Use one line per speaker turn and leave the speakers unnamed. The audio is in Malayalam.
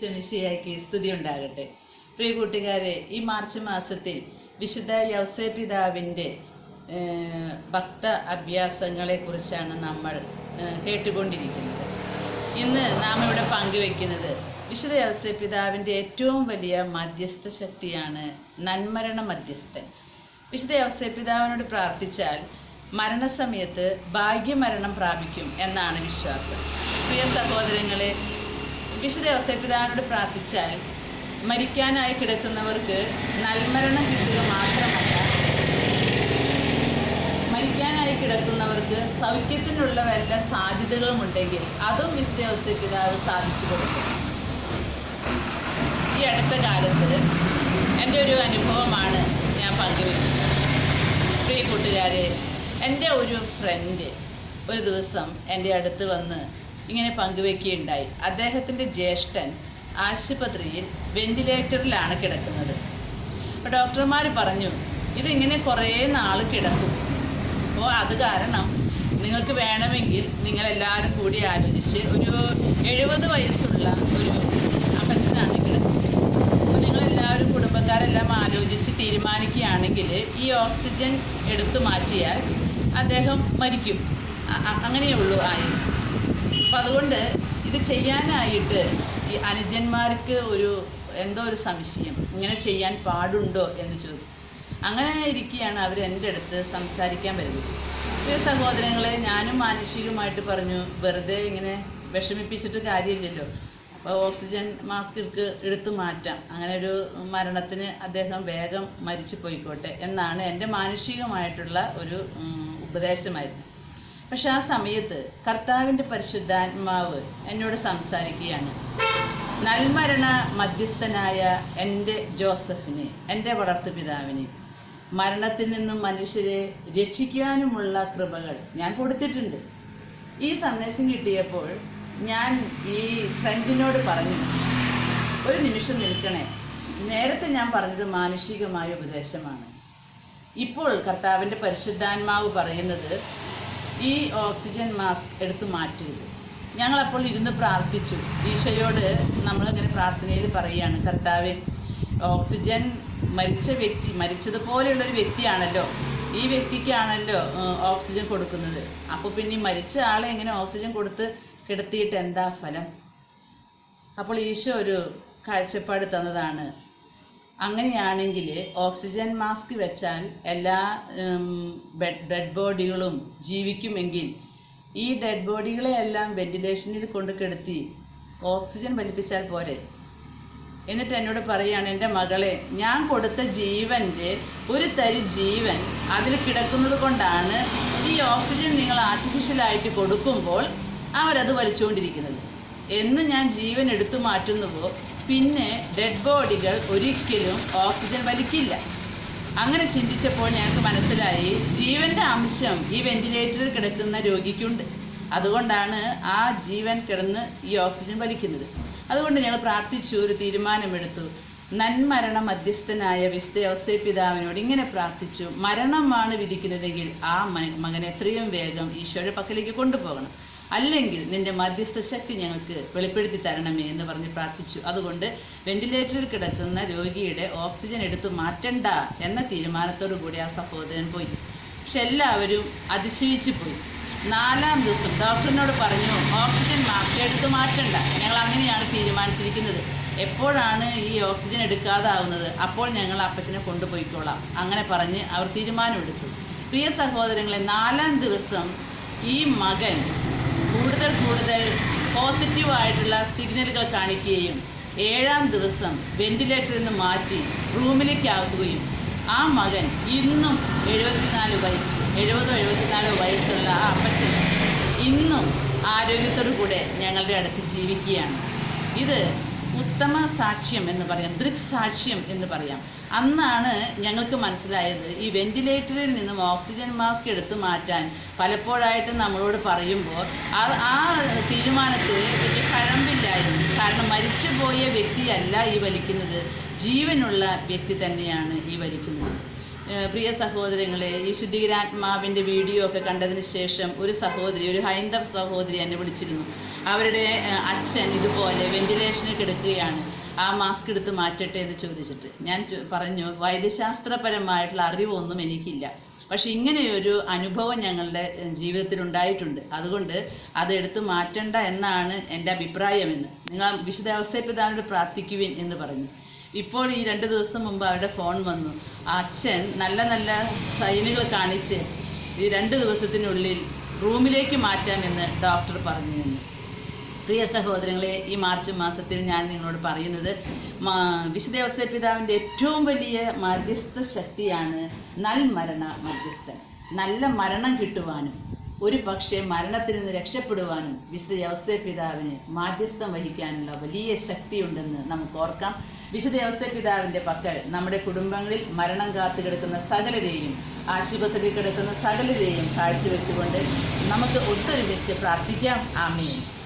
ഈശ്വമിശിയാക്കി സ്തുതി ഉണ്ടാകട്ടെ. പ്രിയ കൂട്ടുകാരെ ഈ മാർച്ച് മാസത്തിൽ വിശുദ്ധ യവസേ പിതാവിന്റെ ഭക്ത അഭ്യാസങ്ങളെക്കുറിച്ചാണ് നമ്മൾ കേട്ടുകൊണ്ടിരിക്കുന്നത്. ഇന്ന് നാം ഇവിടെ പങ്കുവെക്കുന്നത് വിശുദ്ധ യവസേ പിതാവിന്റെ ഏറ്റവും വലിയ മധ്യസ്ഥ ശക്തിയാണ് നന്മരണ മധ്യസ്ഥൻ. വിശുദ്ധ യവസേ പിതാവിനോട് പ്രാർത്ഥിച്ചാൽ മരണസമയത്ത് ഭാഗ്യമരണം പ്രാപിക്കും എന്നാണ് വിശ്വാസം. പ്രിയ സഹോദരങ്ങളെ വിശുദ്ധ പിതാവിനോട് പ്രാർത്ഥിച്ചാൽ മരിക്കാനായി കിടക്കുന്നവർക്ക് നൽമരണം കിട്ടുക മാത്രമല്ല മരിക്കാനായി കിടക്കുന്നവർക്ക് സൗഖ്യത്തിനുള്ള വല്ല സാധ്യതകളുമുണ്ടെങ്കിൽ അതും വിശുദ്ധ പിതാവ് സാധിച്ചു കൊടുക്കും. ഈ അടുത്ത കാലത്ത് എന്റെ ഒരു അനുഭവമാണ് ഞാൻ പങ്കുവെക്കുന്നത്. പ്രിയ കൂട്ടുകാരെ എന്റെ ഒരു ഫ്രണ്ട് ഒരു ദിവസം എന്റെ അടുത്ത് വന്ന് ഇങ്ങനെ പങ്കുവെക്കുകയുണ്ടായി. അദ്ദേഹത്തിന്റെ ജ്യേഷ്ഠൻ ആശുപത്രിയിൽ വെന്റിലേറ്ററിലാണ് കിടക്കുന്നത്. അപ്പോൾ ഡോക്ടർമാർ പറഞ്ഞു ഇതിങ്ങനെ കുറേ നാൾ കിടക്കും. അപ്പോൾ അത് കാരണം നിങ്ങൾക്ക് വേണമെങ്കിൽ നിങ്ങളെല്ലാവരും കൂടി ആലോചിച്ച് ഒരു എഴുപത് വയസ്സുള്ള ഒരു അപ്പച്ചനാണ് കിടക്കുന്നത്. അപ്പോൾ നിങ്ങളെല്ലാവരും കുടുംബക്കാരെല്ലാം ആലോചിച്ച് തീരുമാനിക്കുകയാണെങ്കിൽ ഈ ഓക്സിജൻ എടുത്തു മാറ്റിയാൽ അദ്ദേഹം മരിക്കും. അങ്ങനെയുള്ളൂ ആയുസ്. അപ്പം അതുകൊണ്ട് ഇത് ചെയ്യാനായിട്ട് ഈ അനുജന്മാർക്ക് ഒരു എന്തോ ഒരു സംശയം. ഇങ്ങനെ ചെയ്യാൻ പാടുണ്ടോ എന്ന് ചോദിച്ചു അങ്ങനെ ഇരിക്കുകയാണ് അവർ എന്റെ അടുത്ത് സംസാരിക്കാൻ വരുന്നത്. ഈ സഹോദരങ്ങളെ ഞാനും മാനുഷികമായിട്ട് പറഞ്ഞു വെറുതെ ഇങ്ങനെ വിഷമിപ്പിച്ചിട്ട് കാര്യമില്ലല്ലോ. അപ്പോൾ ഓക്സിജൻ മാസ്ക് എടുക്ക് എടുത്തു മാറ്റാം. അങ്ങനെ ഒരു മരണത്തിന് അദ്ദേഹം വേഗം മരിച്ചു പോയിക്കോട്ടെ എന്നാണ് എന്റെ മാനുഷികമായിട്ടുള്ള ഒരു ഉപദേശമായിരുന്നു. പക്ഷെ ആ സമയത്ത് കർത്താവിന്റെ പരിശുദ്ധാത്മാവ് എന്നോട് സംസാരിക്കുകയാണ്. നൽമരണ മധ്യസ്ഥനായ എന്റെ ജോസഫിനെ എന്റെ വളർത്തുപിതാവിനെ മരണത്തിൽ നിന്നും മനുഷ്യരെ രക്ഷിക്കാനുമുള്ള കൃപകൾ ഞാൻ കൊടുത്തിട്ടുണ്ട്. ഈ സന്ദേശം കിട്ടിയപ്പോൾ ഞാൻ ഈ ഫ്രണ്ടിനോട് പറഞ്ഞു ഒരു നിമിഷം നിൽക്കണേ. നേരത്തെ ഞാൻ പറഞ്ഞത് മാനുഷികമായ ഉപദേശമാണ്. ഇപ്പോൾ കർത്താവിന്റെ പരിശുദ്ധാത്മാവ് പറയുന്നത് ഈ ഓക്സിജൻ മാസ്ക് എടുത്തു മാറ്റരുത് ഞങ്ങളപ്പോൾ ഇരുന്ന് പ്രാർത്ഥിച്ചു. ഈശോയോട് നമ്മളിങ്ങനെ പ്രാർത്ഥനയിൽ പറയുകയാണ് കർത്താവ് ഓക്സിജൻ മരിച്ച വ്യക്തി മരിച്ചതുപോലെയുള്ളൊരു വ്യക്തിയാണല്ലോ. ഈ വ്യക്തിക്കാണല്ലോ ഓക്സിജൻ കൊടുക്കുന്നത്. അപ്പോൾ പിന്നെ ഈ മരിച്ച ആളെ എങ്ങനെ ഓക്സിജൻ കൊടുത്ത് കിടത്തിയിട്ട് എന്താ ഫലം? അപ്പോൾ ഈശോ ഒരു കാഴ്ചപ്പാട് തന്നതാണ്. അങ്ങനെയാണെങ്കിൽ ഓക്സിജൻ മാസ്ക് വെച്ചാൽ എല്ലാ ഡെഡ് ബോഡികളും ജീവിക്കുമെങ്കിൽ ഈ ഡെഡ് ബോഡികളെ എല്ലാം വെന്റിലേഷനിൽ കൊണ്ട് കിടത്തി ഓക്സിജൻ വലിപ്പിച്ചാൽ പോരെ? എന്നിട്ട് എന്നോട് പറയാണ് എന്റെ മകളെ ഞാൻ കൊടുത്ത ജീവന്റെ ഒരു തരി ജീവൻ അതിൽ കിടക്കുന്നത് കൊണ്ടാണ് ഈ ഓക്സിജൻ നിങ്ങൾ ആർട്ടിഫിഷ്യലായിട്ട് കൊടുക്കുമ്പോൾ അവരത് വലിച്ചുകൊണ്ടിരിക്കുന്നത്. എന്ന് ഞാൻ ജീവൻ എടുത്തു മാറ്റുന്നുവോ? പിന്നെ ഡെഡ് ബോഡികൾ ഒരിക്കലും ഓക്സിജൻ വലിക്കില്ല. അങ്ങനെ ചിന്തിച്ചപ്പോൾ ഞങ്ങൾക്ക് മനസ്സിലായി ജീവന്റെ അംശം ഈ വെന്റിലേറ്ററിൽ കിടക്കുന്ന രോഗിക്കുണ്ട്. അതുകൊണ്ടാണ് ആ ജീവൻ കിടന്ന് ഈ ഓക്സിജൻ വലിക്കുന്നത്. അതുകൊണ്ട് ഞങ്ങൾ പ്രാർത്ഥിച്ചു ഒരു തീരുമാനമെടുത്തു. നന്മരണ മധ്യസ്ഥനായ വിശുദ്ധ ഔസേ പിതാവിനോട് ഇങ്ങനെ പ്രാർത്ഥിച്ചു മരണമാണ് വിധിക്കുന്നതെങ്കിൽ ആ മകൻ എത്രയും വേഗം ഈശോയുടെ പക്കലേക്ക് കൊണ്ടുപോകണം. അല്ലെങ്കിൽ നിന്റെ മധ്യസ്ഥ ശക്തി ഞങ്ങൾക്ക് വെളിപ്പെടുത്തി തരണമേ എന്ന് പറഞ്ഞ് പ്രാർത്ഥിച്ചു. അതുകൊണ്ട് വെന്റിലേറ്ററിൽ കിടക്കുന്ന രോഗിയുടെ ഓക്സിജൻ എടുത്തു മാറ്റണ്ട എന്ന തീരുമാനത്തോടു കൂടി ആ സഹോദരൻ പോയി. പക്ഷെ എല്ലാവരും അതിശയിച്ചു പോയി. നാലാം ദിവസം ഡോക്ടറിനോട് പറഞ്ഞു ഓക്സിജൻ എടുത്ത് മാറ്റണ്ട. ഞങ്ങൾ അങ്ങനെയാണ് തീരുമാനിച്ചിരിക്കുന്നത്. എപ്പോഴാണ് ഈ ഓക്സിജൻ എടുക്കാതാവുന്നത്? അപ്പോൾ ഞങ്ങൾ അപ്പച്ചനെ കൊണ്ടുപോയിക്കോളാം. അങ്ങനെ പറഞ്ഞ് അവർ തീരുമാനമെടുത്തു. പ്രിയ സഹോദരങ്ങളെ നാലാം ദിവസം ഈ മകൻ കൂടുതൽ കൂടുതൽ പോസിറ്റീവായിട്ടുള്ള സിഗ്നലുകൾ കാണിക്കുകയും ഏഴാം ദിവസം വെന്റിലേറ്ററിൽ നിന്ന് മാറ്റി റൂമിലേക്ക് ആക്കുകയും ആ മകൻ ഇന്നും എഴുപത്തിനാല് വയസ്സ് എഴുപതോ എഴുപത്തിനാലോ വയസ്സുള്ള ആ അപ്പച്ചൻ ഇന്നും ആരോഗ്യത്തോടു കൂടെ ഞങ്ങളുടെ അടുത്ത് ജീവിക്കുകയാണ്. ഇത് ഉത്തമ സാക്ഷ്യം എന്ന് പറയാം ദൃക്സാക്ഷ്യം എന്ന് പറയാം. അന്നാണ് ഞങ്ങൾക്ക് മനസ്സിലായത് ഈ വെന്റിലേറ്ററിൽ നിന്നും ഓക്സിജൻ മാസ്ക് എടുത്തു മാറ്റാൻ പലപ്പോഴായിട്ട് നമ്മളോട് പറയുമ്പോൾ ആ തീരുമാനത്തിൽ വലിയ കഴമ്പില്ലായിരുന്നു. കാരണം മരിച്ചുപോയ വ്യക്തിയല്ല ഈ വലിക്കുന്നത്. ജീവനുള്ള വ്യക്തി തന്നെയാണ് ഈ വലിക്കുന്നത്. പ്രിയ സഹോദരങ്ങളെ ഈ ശുദ്ധീകരാത്മാവിന്റെ വീഡിയോ ഒക്കെ കണ്ടതിന് ശേഷം ഒരു സഹോദരി ഒരു ഹൈന്ദവ സഹോദരി എന്നെ വിളിച്ചിരുന്നു. അവരുടെ അച്ഛൻ ഇതുപോലെ വെന്റിലേഷനിൽ കിടക്കുകയാണ്. ആ മാസ്ക് എടുത്ത് മാറ്റട്ടെ എന്ന് ചോദിച്ചിട്ട്. ഞാൻ പറഞ്ഞു വൈദ്യശാസ്ത്രപരമായിട്ടുള്ള അറിവൊന്നും എനിക്കില്ല. പക്ഷെ ഇങ്ങനെയൊരു അനുഭവം ഞങ്ങളുടെ ജീവിതത്തിൽ ഉണ്ടായിട്ടുണ്ട് അതുകൊണ്ട് അത് എടുത്ത് മാറ്റണ്ട എന്നാണ് എന്റെ അഭിപ്രായം എന്ന് നിങ്ങൾ വിശുദ്ധ അവസ്ഥപ്പിതാവിനോട് പ്രാർത്ഥിക്കുവിൻ എന്ന് പറഞ്ഞു. ഇപ്പോൾ ഈ രണ്ട് ദിവസം മുമ്പ് അവരുടെ ഫോൺ വന്നു. അച്ഛൻ നല്ല നല്ല സൈനുകൾ കാണിച്ച് ഈ രണ്ട് ദിവസത്തിനുള്ളിൽ റൂമിലേക്ക് മാറ്റാമെന്ന് ഡോക്ടർ പറഞ്ഞു പ്രിയ സഹോദരങ്ങളെ ഈ മാർച്ച് മാസത്തിൽ ഞാൻ നിങ്ങളോട് പറയുന്നത് മാ- പിതാവിന്റെ ഏറ്റവും വലിയ മധ്യസ്ഥ ശക്തിയാണ് നൽമരണ മധ്യസ്ഥൻ. നല്ല മരണം കിട്ടുവാനും ഒരു പക്ഷേ മരണത്തിൽ നിന്ന് രക്ഷപ്പെടുവാനും വിശുദ്ധ ഔസേപ്പ് പിതാവിന് മാധ്യസ്ഥം വഹിക്കാനുള്ള വലിയ ശക്തിയുണ്ടെന്ന് നമുക്ക് ഓർക്കാം. വിശുദ്ധ പിതാവിന്റെ പക്കൽ നമ്മുടെ കുടുംബങ്ങളിൽ മരണം കാത്തു കിടക്കുന്ന സകലരെയും ആശുപത്രിയിൽ കിടക്കുന്ന സകലരെയും കാഴ്ചവെച്ചുകൊണ്ട് നമുക്ക് ഒത്തൊരുമിച്ച് പ്രാർത്ഥിക്കാം. ആമേൻ.